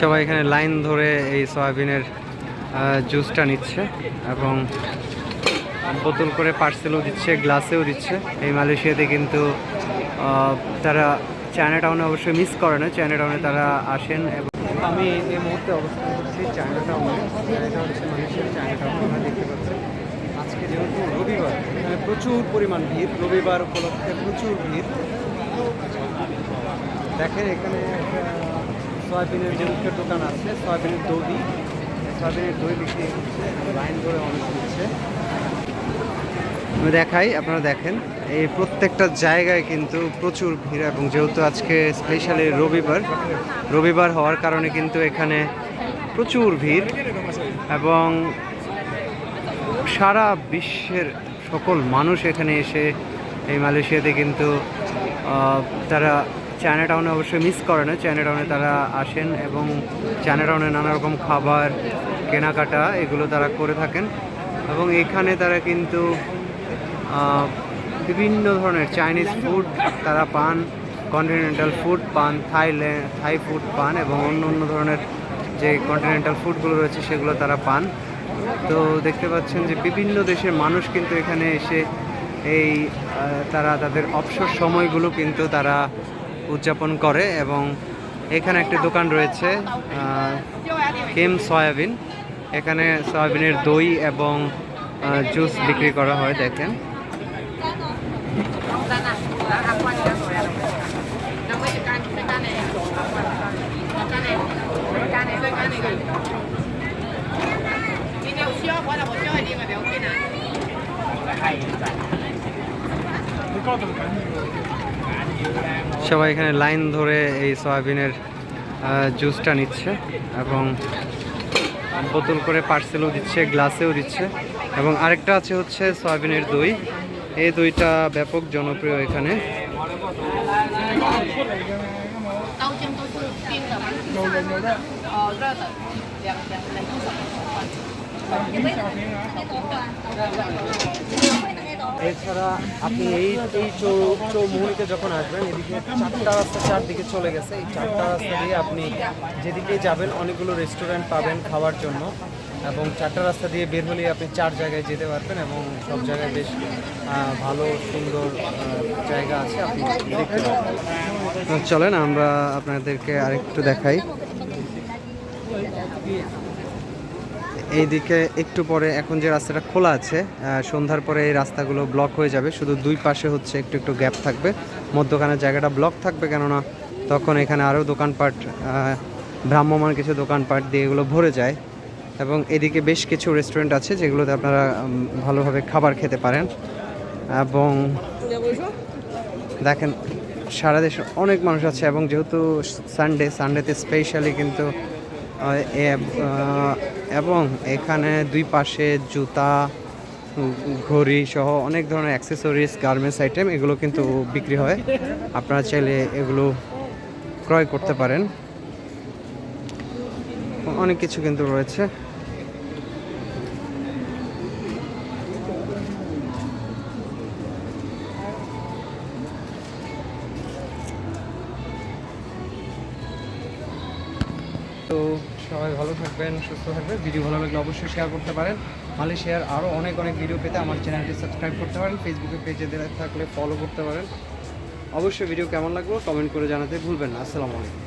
সবাই এখানে লাইন ধরে এই সয়াবিনের জুসটা নিচ্ছে এবং বোতল করে পার্সেলও দিচ্ছে, গ্লাসেও দিচ্ছে। এই মালয়েশিয়াতে কিন্তু তারা চায়না টাউনে অবশ্যই মিস করে না। চায়না টাউনে তারা আসেন এবং আমি এই মুহূর্তে অবস্থান করছি চায়না টাউনে এটা হচ্ছে মালয়েশিয়ার চায়না টাউন আমরা দেখতে পাচ্ছি। আজকে যেহেতু রবিবার, এখানে প্রচুর পরিমাণ ভিড়। রবিবার উপলক্ষে প্রচুর ভিড়। দেখেন এখানে সয়াবিনের যে মুখের দোকান আছে, সয়াবিনের দই সয়াবিনের দই বিক্রি হচ্ছে লাইন ধরে অনেক হচ্ছে। আমি দেখাই, আপনারা দেখেন, এই প্রত্যেকটা জায়গায় কিন্তু প্রচুর ভিড় এবং যেহেতু আজকে স্পেশালি রবিবার রবিবার হওয়ার কারণে কিন্তু এখানে প্রচুর ভিড় এবং সারা বিশ্বের সকল মানুষ এখানে এসে এই মালয়েশিয়াতে কিন্তু তারা চায়না টাউনে অবশ্যই মিস করে না। চায়না টাউনে তারা আসেন এবং চায়না টাউনে নানা রকম খাবার, কেনাকাটা এগুলো তারা করে থাকেন। এবং এখানে তারা কিন্তু বিভিন্ন ধরনের চাইনিজ ফুড তারা পান কন্টিনেন্টাল ফুড পান থাইল্যান্ড থাই ফুড পান এবং অন্য অন্য ধরনের যে কন্টিনেন্টাল ফুডগুলো রয়েছে সেগুলো তারা পান। তো দেখতে পাচ্ছেন যে বিভিন্ন দেশের মানুষ কিন্তু এখানে এসে এই তারা তাদের অবসর সময়গুলো কিন্তু তারা উদযাপন করে এবং এখানে একটি দোকান রয়েছে কেম সয়াবিন। এখানে সয়াবিনের দই এবং জুস বিক্রি করা হয়, দেখেন। সবাই এখানে লাইন ধরে এই সয়াবিনের জুসটা নিচ্ছে এবং বোতল করে পার্সেলও দিচ্ছে গ্লাসেও দিচ্ছে এবং আরেকটা আছে হচ্ছে সয়াবিনের দই। এই দইটা ব্যাপক জনপ্রিয় এখানে। এছাড়া আপনি এই এই চৌমুহনিতে যখন আসবেন, এদিকে চারটা রাস্তা চারদিকে চলে গেছে। এই চারটা রাস্তা দিয়ে আপনি যেদিকে যাবেন, অনেকগুলো রেস্টুরেন্ট পাবেন খাওয়ার জন্য এবং চারটা রাস্তা দিয়ে বের হলেই আপনি চার জায়গায় যেতে পারবেন এবং সব জায়গায় বেশ ভালো, সুন্দর জায়গা আছে, আপনি দেখতে পাবেন চলেন, আমরা আপনাদেরকে আরেকটু দেখাই। এইদিকে একটু পরে এখন যে রাস্তাটা খোলা আছে সন্ধ্যার পরে এই রাস্তাগুলো ব্লক হয়ে যাবে। শুধু দুই পাশে হচ্ছে একটু একটু গ্যাপ থাকবে। মধ্যখানে জায়গাটা ব্লক থাকবে কেননা তখন এখানে আরও দোকানপাট ভ্রাম্যমান কিছু দোকানপাট দিয়ে এগুলো ভরে যায়। এবং এদিকে বেশ কিছু রেস্টুরেন্ট আছে যেগুলোতে আপনারা ভালোভাবে খাবার খেতে পারেন। এবং দেখেন, সারা দেশে অনেক মানুষ আছে এবং যেহেতু সানডে সানডেতে স্পেশালি কিন্তু এবং এখানে দুই পাশে জুতা, ঘড়ি সহ অনেক ধরনের অ্যাক্সেসরিজ গার্মেন্টস আইটেম এগুলো কিন্তু বিক্রি হয়। আপনারা চাইলে এগুলো ক্রয় করতে পারেন। অনেক কিছু কিন্তু রয়েছে। তো সবাই ভালো থাকবেন, সুস্থ থাকবেন। ভিডিও ভালো লাগলে অবশ্যই শেয়ার করতে পারেন। মালয়েশিয়ার আরও অনেক অনেক ভিডিও পেতে আমার চ্যানেলটি সাবস্ক্রাইব করতে পারেন ফেসবুকে পেজে থাকলে ফলো করতে পারেন। অবশ্যই ভিডিও কেমন লাগল কমেন্ট করে জানাতে ভুলবেন না। আসসালামু আলাইকুম।